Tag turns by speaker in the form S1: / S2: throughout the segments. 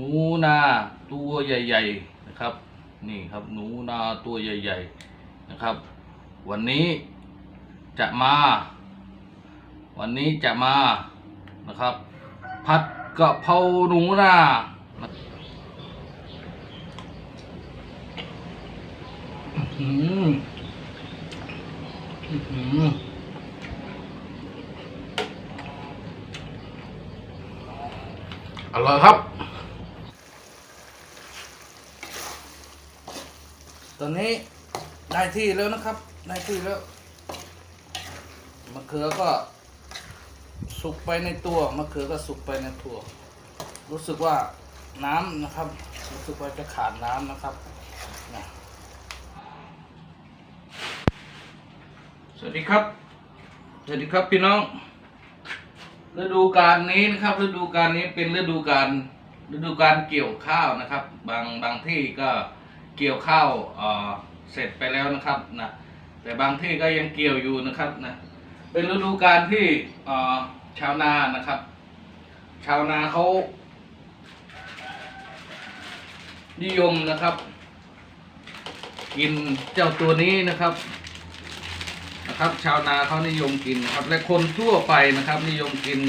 S1: หนูนาตัวใหญ่ๆนะครับ นี่ครับหนูนาตัวใหญ่ๆนะครับ วันนี้จะมา วันนี้จะมานะครับ ผัดกะเพราหนูนาอื้อหืออื้อหืออร่อยครับ ตอนนี้ได้ที่แล้วนะครับ ได้ที่แล้วมะเขือก็สุกไปในตัวมะเขือก็สุกไปในตัวรู้สึกว่าน้ำนะครับ รู้สึกว่าจะขาดน้ำนะครับนะสวัสดีครับ สวัสดีครับพี่น้อง ฤดูกาลนี้นะครับ ฤดูกาลนี้เป็นฤดูกาลฤดูกาลเกี่ยวข้าวนะครับ บางบางที่ก็ เกี่ยวข้าวเเสร็จไปแล้วนะครับนะแต่บางที่ก็ยังเกี่ยวอยู่นะครับนะเป็นฤดูกาลที่ชาวนานะครับ ชาวนาเขานิยมนะครับ กินเจ้าตัวนี้นะครับนะครับ ชาวนาเขานิยมกินนะครับ และคนทั่วไปนะครับ นิยมกิน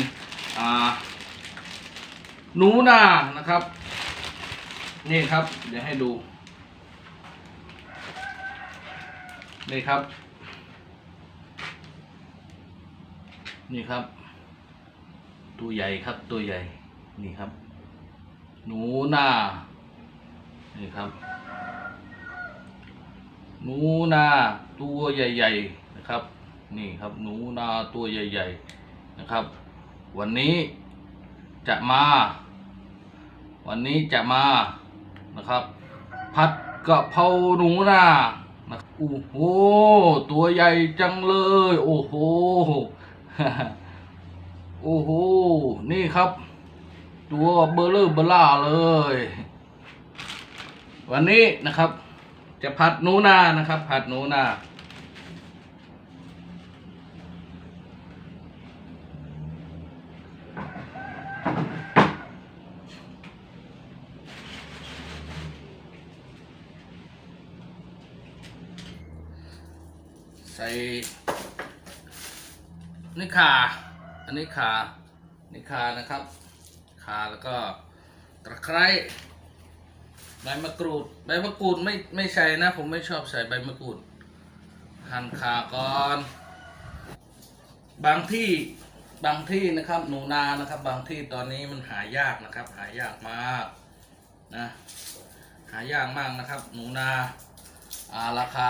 S1: หนูนานะครับ นี่ครับ เดี๋ยวให้ดู นี่ครับ นี่ครับ ตัวใหญ่ครับตัวใหญ่ นี่ครับ หนูนานี่ครับ หนูนาตัวใหญ่ๆนะครับ นี่ครับหนูนาตัวใหญ่ ๆนะครับ วันนี้จะมา วันนี้จะมานะครับ ผัดกะเพราหนูนา นะโอ้โห ตัวใหญ่จังเลย โอ้โห โอ้โห นี่ครับ ตัวเบลเลอร์เบล่าเลย วันนี้นะครับ จะผัดหนูนานะครับ ผัดหนูนาใส่นี่ข่าอั นนี้ข่านี่ข่านะครับขาแล้วก็ตะไคร้ใบมะกรูด ใบมะกรูดไม่ไม่ใส่นะ ผมไม่ชอบใส่ใบมะกรูด หั่นขาก่อน บางที่บางที่นะครับหนูนานะครับ บางที่ตอนนี้มันหายากนะครับ หายากมากนะหายากมากนะครับ หนูนาาราคา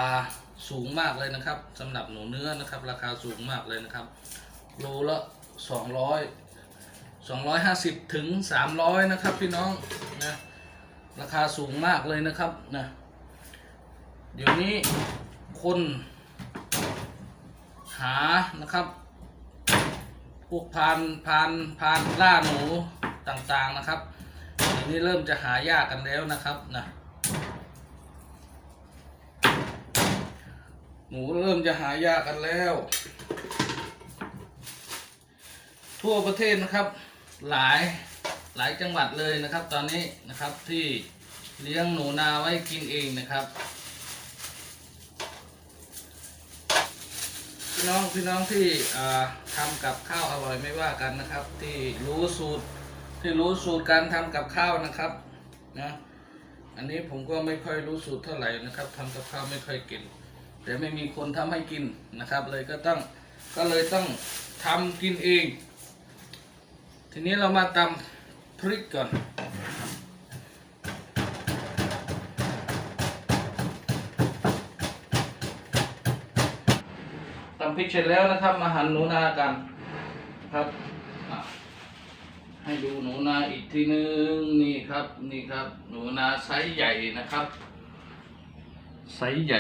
S1: สูงมากเลยนะครับสำหรับหนูเนื้อนะครับ ราคาสูงมากเลยนะครับโลละ สองร้อยสองร้อยห้าสิบถึงสามร้อยนะครับพี่น้องนะราคาสูงมากเลยนะครับนะเดี๋ยวนี้คนหานะครับพวกพานพานพานล่าหนูต่างๆนะครับเดี๋ยวนี้เริ่มจะหายากกันแล้วนะครับนะหนูเริ่มจะหายากกันแล้ว ทั่วประเทศนะครับ หลายหลายจังหวัดเลยนะครับ ตอนนี้นะครับที่เลี้ยงหนูนาไว้กินเองนะครับพี่น้องพี่น้องที่อ่าทำกับข้าวอร่อยไม่ว่ากันนะครับ ที่รู้สูตรที่รู้สูตรการทำกับข้าวนะครับนะอันนี้ผมก็ไม่ค่อยรู้สูตรเท่าไหร่นะครับทำกับข้าวไม่ค่อยเก่งแต่ไม่มีคนทำให้กินนะครับ เลยก็ต้องก็เลยต้องทำกินเอง ทีนี้เรามาตำพริกก่อน ตำพริกเสร็จแล้วนะครับ มาหั่นหนูนากันครับ ให้ดูหนูนาอีกทีนึงนี่ครับนี่ครับ หนูนาไซส์ใหญ่นะครับไซส์ใหญ่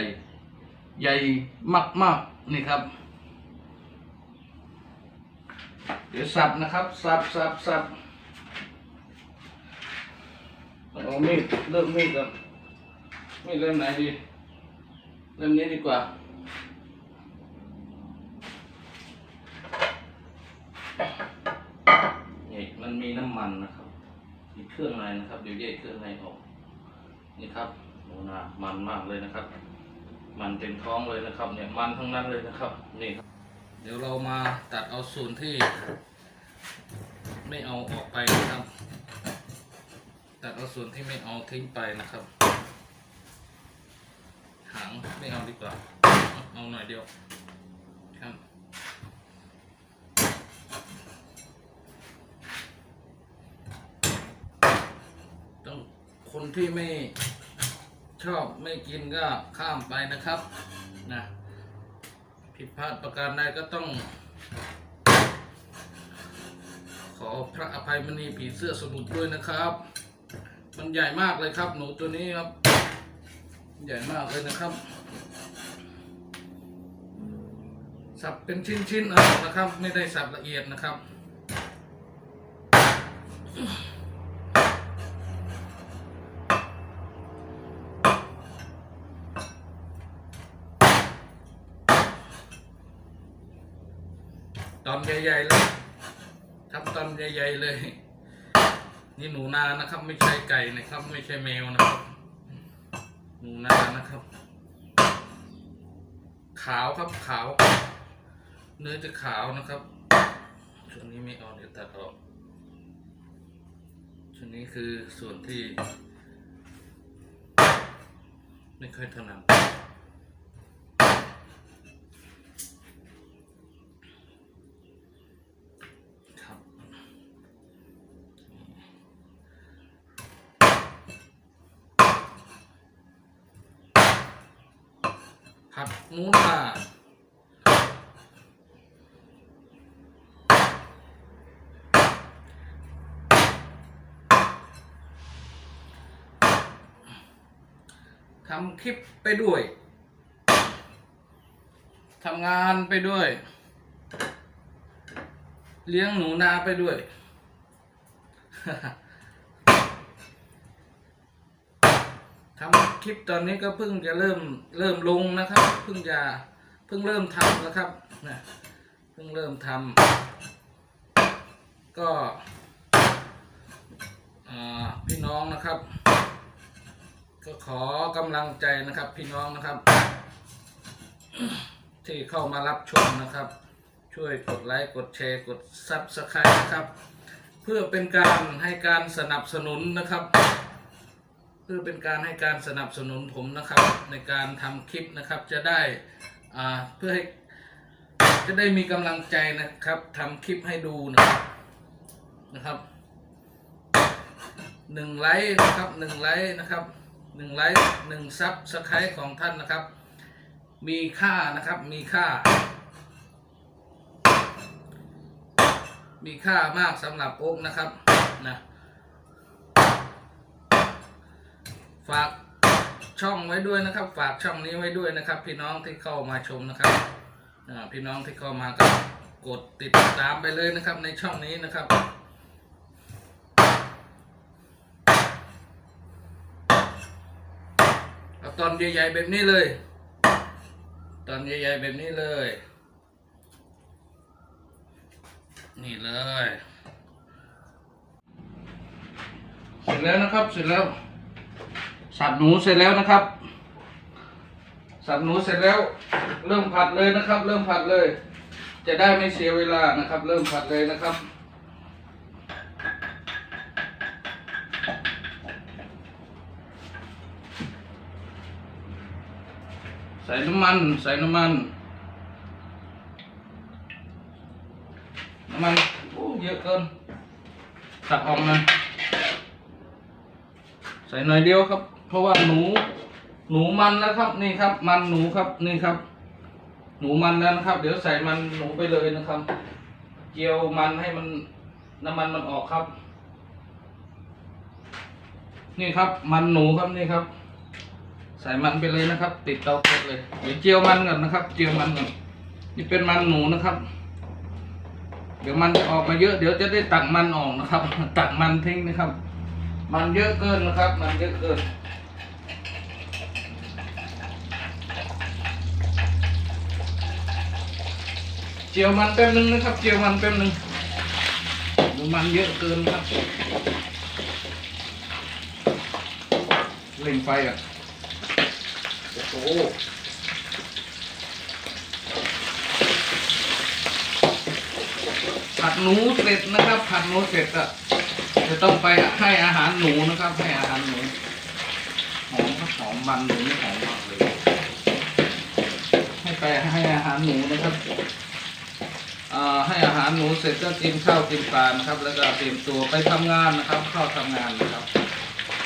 S1: ใหญ่มากๆนี่ครับ เดี๋ยวสับนะครับ สับสับสับเอามีดเริ่มมีดก่อนมีดเริ่มไหนดีเริ่มนี้ดีกว่าเนี่ยมันมีน้ำมันนะครับมีเครื่องในนะครับ เดี๋ยวแยกเครื่องในออก นี่ครับหนูนามันมากเลยนะครับ มันเต็มท้องเลยนะครับ เนี่ยมันทั้งนั้นเลยนะครับ นี่ครับ เดี๋ยวเรามาตัดเอาส่วนที่ ไม่เอาออกไปนะครับ ตัดเอาส่วนที่ไม่เอาทิ้งไปนะครับ หางไม่เอาดีกว่า เอาหน่อยเดียวครับต้องคนที่ไม่ชอบไม่กินก็ข้ามไปนะครับ ผิดพลาดประการใดก็ต้อง ขอพระอภัยมณีผีเสื้อสมุทรด้วยนะครับ มันใหญ่มากเลยครับหนูตัวนี้ครับ ใหญ่มากเลยนะครับ สับเป็นชิ้นๆนะครับ ไม่ได้สับละเอียดนะครับ ตอนใหญ่ๆเลยทำตอนใหญ่ๆเลย นี่หนูนานะครับ ไม่ใช่ไก่นะครับ ไม่ใช่แมวนะครับ หนูนานะครับ ขาวครับขาว เนื้อจะขาวนะครับส่วนนี้ไม่เอาเดี๋ยวตัดออกส่วนนี้คือส่วนที่ ไม่ค่อยถนัดครับ ผัดห มูนาทำคลิปไปด้วย ทำงานไปด้วย เลี้ยงหนูนาไปด้วย ทำ คลิปตอนนี้ก็เพิ่งจะเริ่มเริ่มลงนะครับ เพิ่งจะเพิ่งเริ่มทำนะครับนะเพิ่งเริ่มทำก็พี่น้องนะครับ ก็ขอกำลังใจนะครับพี่น้องนะครับ ที่เข้ามารับชมนะครับ ช่วยกดไลค์กดแชร์กดซับสไครต์นะครับ เพื่อเป็นการให้การสนับสนุนนะครับ เพื่อเป็นการให้การสนับสนุนผมนะครับ ในการทำคลิปนะครับจะได้เพื่อให้จะได้มีกำลังใจนะครับทำคลิปให้ดูนะครับนะครับหนึ่งไลค์นะครับหนึ่งไลค์นะครับหนึ่งไลค์หนึ่งซับสไครต์ของท่านนะครับ มีค่านะครับมีค่า มีค่ามากสำหรับโอ๊กนะครับนะ ฝากช่องไว้ด้วยนะครับ ฝากช่องนี้ไว้ด้วยนะครับ พี่น้องที่เข้ามาชมนะครับพี่น้องที่เข้ามาก็กดติดตามไปเลยนะครับ ในช่องนี้นะครับเอาตอนใหญ่ๆแบบนี้เลย ตอนใหญ่ๆแบบนี้เลย นี่เลย เสร็จแล้วนะครับเสร็จแล้ว สับหนูเสร็จแล้วนะครับ สับหนูเสร็จแล้ว เริ่มผัดเลยนะครับ เริ่มผัดเลย จะได้ไม่เสียเวลานะครับ เริ่มผัดเลยนะครับใส่น้ำมันใส่น้ำมันน้ำมันโอ้เยอะเกินตักออกมาใส่หน่อยเดียวครับ เพราะว่าหนู หนูมันแล้วครับ นี่ครับ มันหนูครับนี่ครับ หนูมันแล้วนะครับ เดี๋ยวใส่มันหนูไปเลยนะครับ เจียวมันให้มันน้ำมันมันออกครับ นี่ครับ มันหนูครับนี่ครับ ใส่มันไปเลยนะครับ ติดเตาแก๊สเลยเดี๋ยวเจียวมันก่อนนะครับ เจียวมันก่อนนี่เป็นมันหนูนะครับ เดี๋ยวมันจะออกมาเยอะ เดี๋ยวจะได้ตักมันออกนะครับ ตักมันทิ้งนะครับ มันเยอะเกินนะครับ มันเยอะเกิน จียวมันแป๊บนึงนะครับ เจียวมันแป๊บนึงมันเยอะเกินครับเล่งไฟก่อนโอ้โผัดหนูเสร็จนะครับ ผัดหนูเสร็จอะจะต้องไปให้อาหารหนูนะครับ ให้อาหารหนูหอมครับหอมมันหนูนี่หอมมากเลย ให้ไปให้อาหารหนูนะครับ ให้อาหารหนูเสร็จก็กินข้าวกินปลานะครับ แล้วก็เตรียมตัวไปทำงานนะครับ เข้าทำงานนะครับ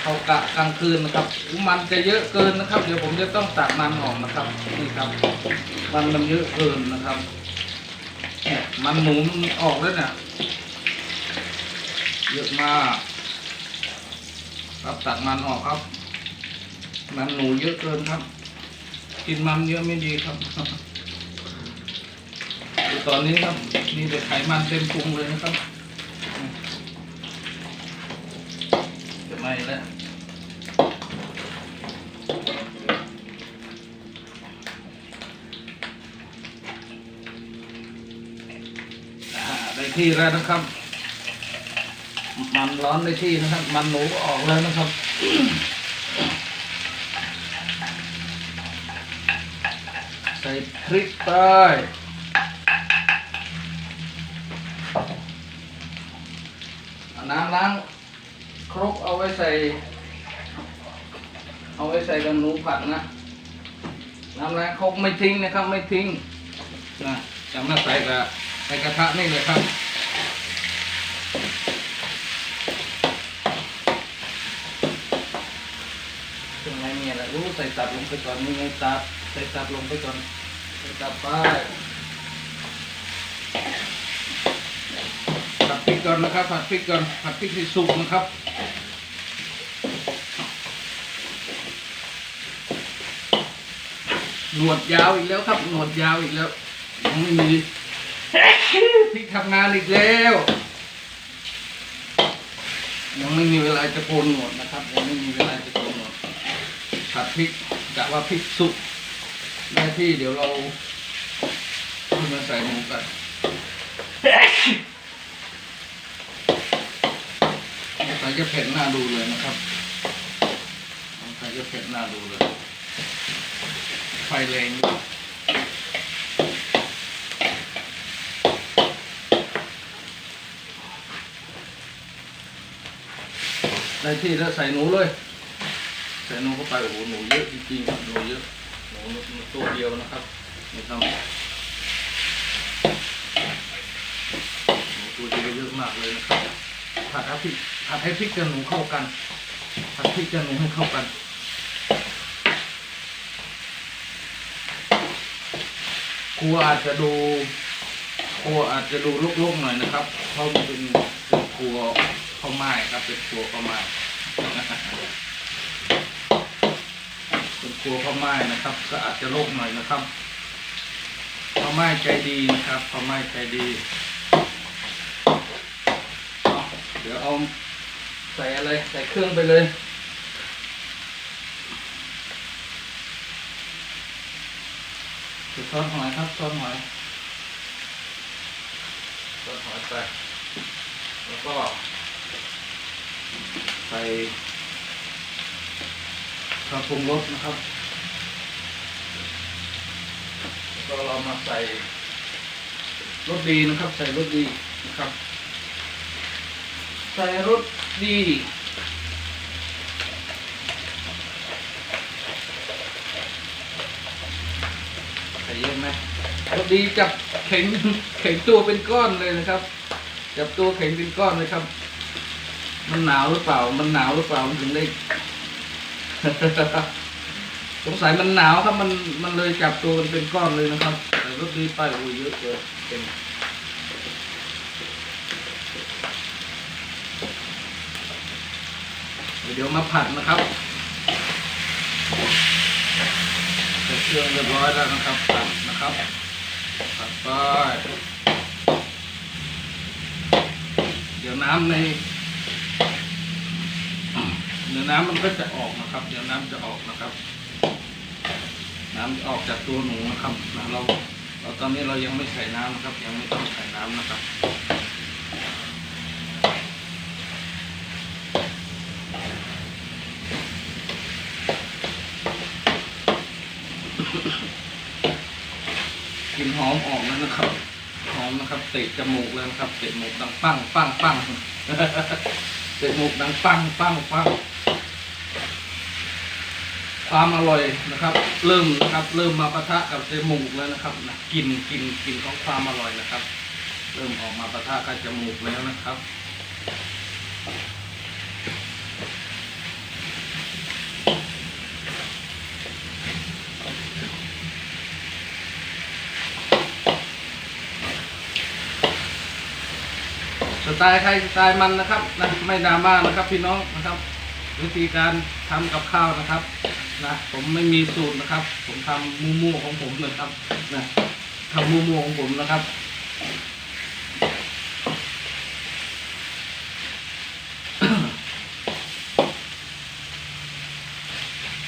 S1: เขากะกลางคืนนะครับ มันจะเยอะเกินนะครับ เดี๋ยวผมจะต้องตัดมันออกนะครับนี่ครับ มันมันเยอะเกินนะครับมันหนูมันออกแล้วเนี่ยเยอะมากครับตัดมันออกครับ มันหนูเยอะเกินครับ กินมันเยอะไม่ดีครับ ตอนนี้ครับมีแต่ไขมันเต็มพุงเลยนะครับ จะไหม่แล้วได้ที่แล้วนะครับ มันร้อนได้ที่นะครับ มันหนูออกแล้วนะครับใส่พริกไปเอาน้ำ ล้างครกเอาไว้ใส่ เอาไว้ใส่กับหนูผัดนะน้ำล้างครกไม่ทิ้งนะครับ ไม่ทิ้งนะจะมาใส่กับใส่กระทะนี่เลยครับเครื่องในมีอะไรรู้ใส่ตับลงไปก่อนนี่ไงตับใส่ตับลงไปก่อนใส่ตับไปผัดพ ริกก่อนนะครับผัดพริกก่อนผัดพริกให้สุกนะครับหนวดยาวอีกแล้วครับหนวดยาวอีกแล้วยังไม่มีพริกทำงานอีกแล้ว ยังไม่มีเวลาจะโกนหนวดนะครับยังไม่มีเวลาจะโกนหนวดผัดพริกกะว่าพริกสุกได้ที่เดี๋ยวเราเอามาใส่หมูกัน ใส่จะเผ็ดหน้าดูเลยนะครับใส่จะเผ็ดหน้าดูเลย ไฟแรงได้ที่แล้วใส่หนูเลย ใส่หนมเข้าไปโอ้โหหนูเยอะจริงๆครับหนูเยอะหนูหนูตัวเดียวนะครับนี่ครับหนูตัวเดียวเยอะมากเลยนะครับ ผัดให้พริกผัดให้พริกกับหนูเข้ากันผัดพริกกับหนูให้เข้ากันครัวอาจจะดูครัวอาจจะดูลุกๆหน่อยนะครับ เพราะมันเป็นเป็นครัวข้าวไม้ครับเป็นครัวข้าวไม้เป็นครัวพ่อไม้นะครับ ก็อาจจะโลกหน่อยนะครับพ่อไม้ใจดีนะครับพ่อไม้ใจดี เดี๋ยวเอาใส่อะไรใส่เครื่องไปเลยใส่ซอสหอยครับซอสหอยซอสหอยไปแล้วก็ใส่ครับปรุงรสนะครับแล้วก็เรามาใส่รสดีนะครับ ใส่รสดีนะครับ ใส่รสดีใส่เยอะไหมรสดีจับแข็งแข็งตัวเป็นก้อนเลยนะครับ จับตัวแข็งเป็นก้อนเลยครับ มันหนาวหรือเปล่า มันหนาวหรือเปล่ามันถึงได้สงสัยมันหนาวครับมันมันเลยจับตัวกันเป็นก้อนเลยนะครับแต่รถดีไปโอ้ยเยอะเลยเป็น เดี๋ยวมาผัดนะครับใส่เครื่องเรียบร้อยแล้วนะครับผัดนะครับผัดไปเดี๋ยวน้ำในเดี๋ยวน้ำมันก็จะออกนะครับ เดี๋ยวน้ำจะออกนะครับ น้ำจะออกจากตัวหนูนะครับเราเราตอนนี้เรายังไม่ใส่น้ำนะครับ ยังไม่ต้องใส่น้ำนะครับ อมออกแล้วนะครับ หอมนะครับเตะจมูกเลยนะครับเตะจมูกดังปังปังปังเตะจมูกดังปังปังปังความอร่อยนะครับ เริ่มนะครับ เริ่มมาปะทะกับจมูกแล้วนะครับนะกลินกลินกลินของความอร่อยนะครับ เริ่มออกมาปะทะกับจมูกแล้วนะครับ ไตล์ใครสไตล์มันนะครับนะไม่ดราม่านะครับพี่น้องนะครับ วิธีการทำกับข้าวนะครับนะผมไม่มีสูตรนะครับ ผมทำมูมูของผมนะครับนะทำมูมูของผมนะครับ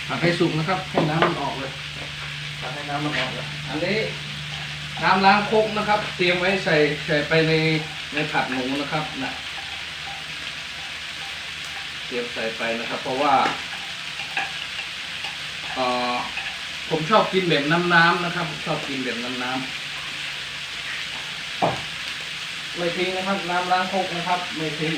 S1: ผัดให้สุกนะครับให้น้ำมันออกเลยผัดให้น้ำมันออกเลยอันนี้น้ำล้างโคกนะครับ เตรียมไว้ใส่ใส่ไปใน ในผัดหมูนะครับนะเตรียมใส่ไปนะครับ เพราะว่าเออผมชอบกินแบบน้ำๆนะครับผมชอบกินแบบน้ำๆไม่ทิ้งนะครับ น้ำล้างคกนะครับ ไม่ทิ้ง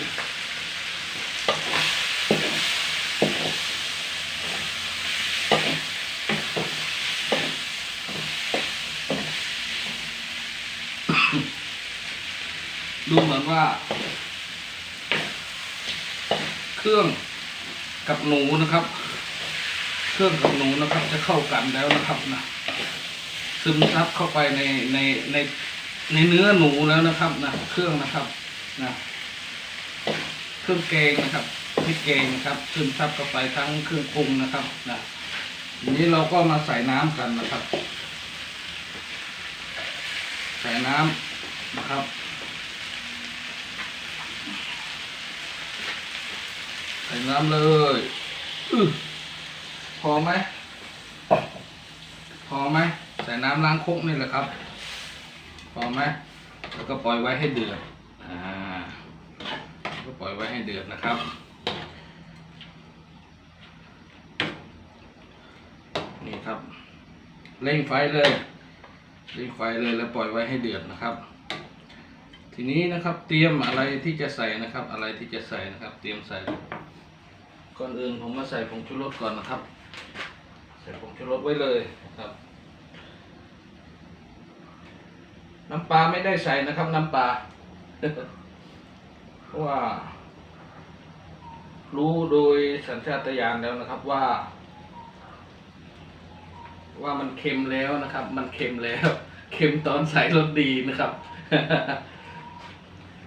S1: ดูเหมือนว่า เครื่องกับหนูนะครับ เครื่องกับหนูนะครับ จะเข้ากันแล้วนะครับนะซึมซับเข้าไปในในในในเนื้อหนูแล้วนะครับนะเครื่องนะครับนะเครื่องแกงนะครับพริกแกงนะครับซึมซับเข้าไปทั้งเครื่องปรุงนะครับนะทีนี้เราก็มาใส่น้ำกันนะครับ ใส่น้ำนะครับ ใส่น้ำเลยอพอไหมพอไหมใส่น้ำล้างครกนี่แหละครับ พอไหมแล้วก็ปล่อยไว้ให้เดือดอ่าก็ปล่อยไว้ให้เดือดนะครับนี่ครับเร่งไฟเลยเร่งไฟเลยแล้วปล่อยไว้ให้เดือดนะครับ ทีนี้นะครับเตรียมอะไรที่จะใส่นะครับ อะไรที่จะใส่นะครับ เตรียมใส่ ก่อนอื่นผมมาใส่ผงชูรสก่อนนะครับ ใส่ผงชูรสไว้เลยนะครับ น้ำปลาไม่ได้ใส่นะครับน้ำปลาเพราะว่า รู้โดยสัญชาตญาณแล้วนะครับว่า ว่ามันเค็มแล้วนะครับ มันเค็มแล้ว เค็มตอนใส่รสดีนะครับ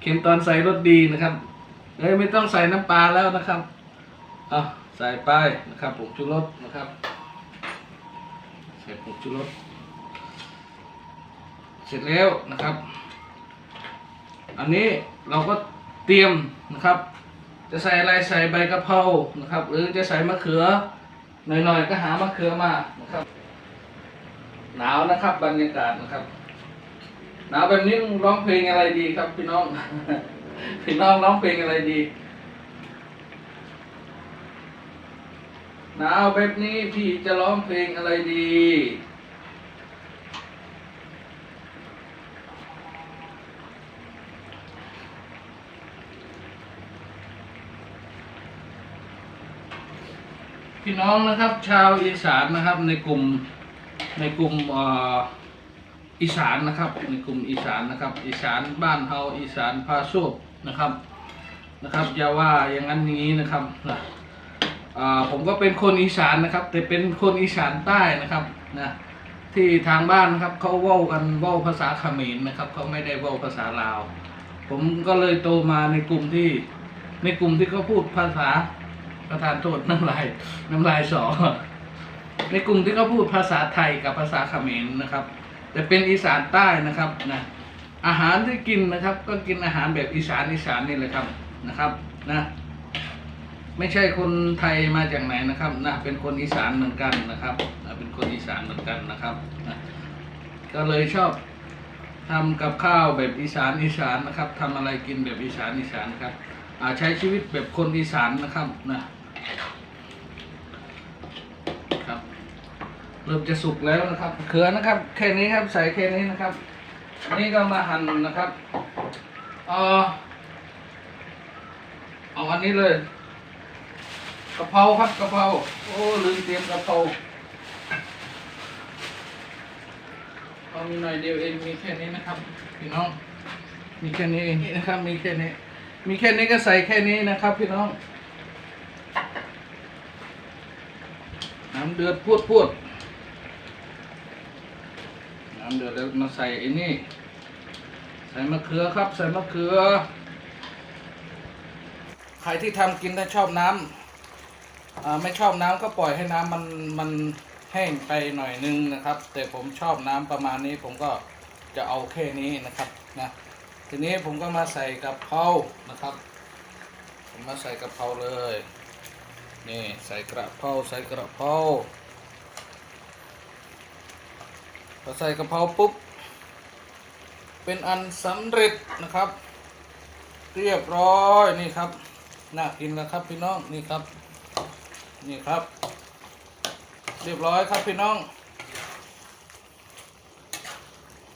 S1: เค็มตอนใส่รสดีนะครับเอ้ยไม่ต้องใส่น้ำปลาแล้วนะครับ เอาใส่ไปนะครับผงชูรสนะครับ ใส่ผงชูรสเสร็จแล้วนะครับ อันนี้เราก็เตรียมนะครับ จะใส่อะไรใส่ใบกะเพรานะครับ หรือจะใส่มะเขือหน่อยๆก็หามะเขือมานะครับ หนาวนะครับบรรยากาศนะครับ หนาวแบบนี้ร้องเพลงอะไรดีครับพี่น้อง พี่น้องร้องเพลงอะไรดี หนาวแบบนี้พี่จะร้องเพลงอะไรดี พี่น้องนะครับชาวอีสานนะครับในกลุ่มในกลุ่มออีสานนะครับในกลุ่มอีสานนะครับ อีสานบ้านเฮาอีสานพาโชคนะครับนะครับอย่าว่าอย่างนั้นอย่างนี้นะครับ ผมก็เป็นคนอีสานนะครับ แต่เป็นคนอีสานใต้นะครับนะที่ทางบ้านนะครับเขาเว้ากันเว้าภาษาเขมรนะครับเขาไม่ได้เว้าภาษาลาว ผมก็เลยโตมาในกลุ่มที่ในกลุ่มที่เขาพูดภาษาประธานโทษน้ำลายน้ำลายสอในกลุ่มที่เขาพูดภาษาไทยกับภาษาเขมรนะครับ แต่เป็นอีสานใต้นะครับนะอาหารที่กินนะครับ ก็กินอาหารแบบอีสานอีสานนี่แหละครับนะครับนะ ไม่ใช่คนไทยมาจากไหนนะครับนะเป็นคนอีสานเหมือนกันนะครับนะเป็นคนอีสานเหมือนกันนะครับนะก็เลยชอบทำกับข้าวแบบอีสานอีสานนะครับทำอะไรกินแบบอีสานอีสานครับอาใช้ชีวิตแบบคนอีสานนะครับนะครับ เริ่มจะสุกแล้วนะครับเขือนะครับแค่นี้ครับใส่แค่นี้นะครับอันนี้ก็มาหั่นนะครับเออเอาอันนี้เลย กะเพราครับกะเพราโอ้ลืมเตรียมกะเพราเอามีหน่อยเดียวเองมีแค่นี้นะครับพี่น้อง มีแค่นี้เองนะครับ มีแค่นี้ มีแค่นี้ก็ใส่แค่นี้นะครับ พี่น้องน้ำเดือดพูดพูดน้ำเดือดแล้วมาใส่ไอ้นี่ใส่มะเขือครับ ใส่มะเขือ ใครที่ทำกินถ้าชอบน้ำ ไม่ชอบน้ำก็ปล่อยให้น้ำมันมันแห้งไปหน่อยนึงนะครับ แต่ผมชอบน้ำประมาณนี้ผมก็จะเอาแค่นี้นะครับนะทีนี้ผมก็มาใส่กะเพรานะครับ ผมมาใส่กะเพราเลยนี่ใส่กระเพราใส่กระเพราพอใส่กระเพราปุ๊บเป็นอันสำเร็จนะครับ เรียบร้อยนี่ครับน่ากินแล้วครับพี่น้องนี่ครับ นี่ครับ เรียบร้อยครับพี่น้อง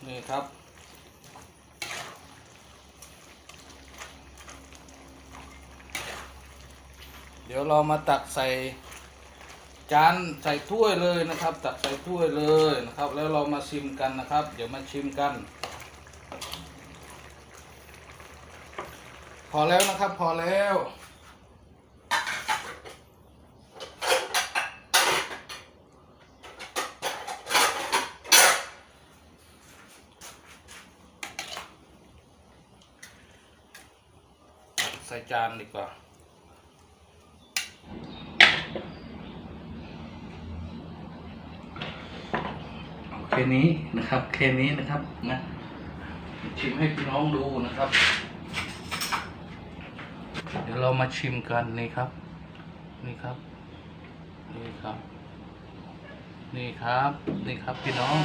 S1: นี่ครับ เดี๋ยวเรามาตักใส่จานใส่ถ้วยเลยนะครับ ตักใส่ถ้วยเลยนะครับ แล้วเรามาชิมกันนะครับ เดี๋ยวมาชิมกัน พอแล้วนะครับพอแล้ว ส่จานดีกว่า แค่นี้นะครับ แค่นี้นะครับนะชิมให้พี่น้องดูนะครับ เดี๋ยวเรามาชิมกันนี่ครับ นี่ครับ นี่ครับ นี่ครับ นี่ครับพี่น้อง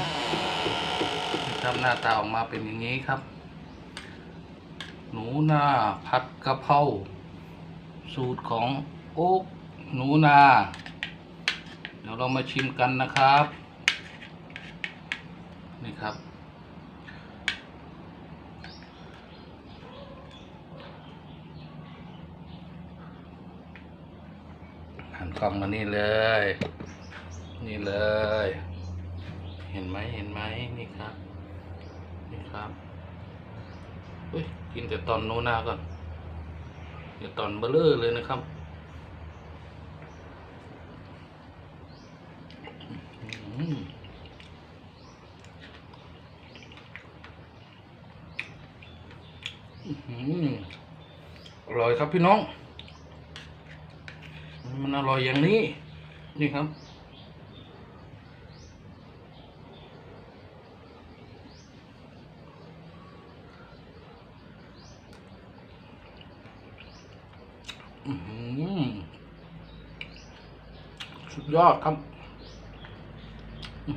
S1: นี่ครับหน้าตาออกมาเป็นอย่างนี้ครับ หนูนาผัดกะเพราสูตรของโอ๊กหนูนา เดี๋ยวเรามาชิมกันนะครับ นี่ครับ หันกล้องมานี่เลย นี่เลย เห็นไหมเห็นไหมนี่ครับ นี่ครับเฮ้ย กินแต่ตอนโนนาก่อนเดี๋ยวตอนเบลเลอร์เลยนะครับอืมอื้อหืออร่อยครับพี่น้อง มันอร่อยอย่างนี้ นี่ครับ อื้อหือสุด ยอดครับอื้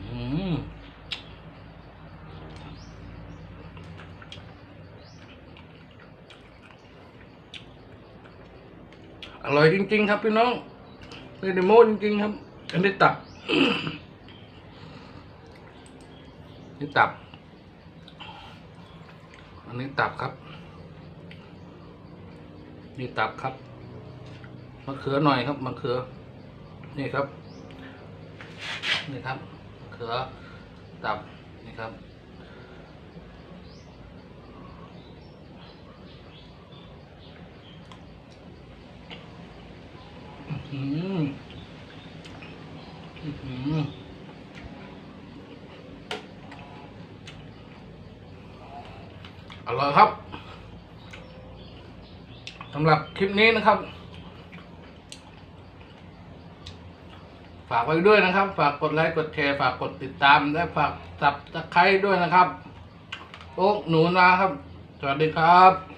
S1: อร่อยจริง ๆ ครับพี่น้องไม่ได้โม้จริง ๆ ครับอันนี้ตับนี่ตับ อันนี้ตับครับ นี่ตับครับมะเขือหน่อยครับมะเขือ นี่ครับ นี่ครับเขือตับนี่ครับ อืมอื้อหืออร่อยครับสำหรับคลิปนี้นะครับากไว้ด้วยนะครับ ฝากกดไลค์กดแชร์ฝากกดติดตาม และฝากสับตะไคร้ด้วยนะครับ โอ๊กหนูนาครับ สวัสดีครับ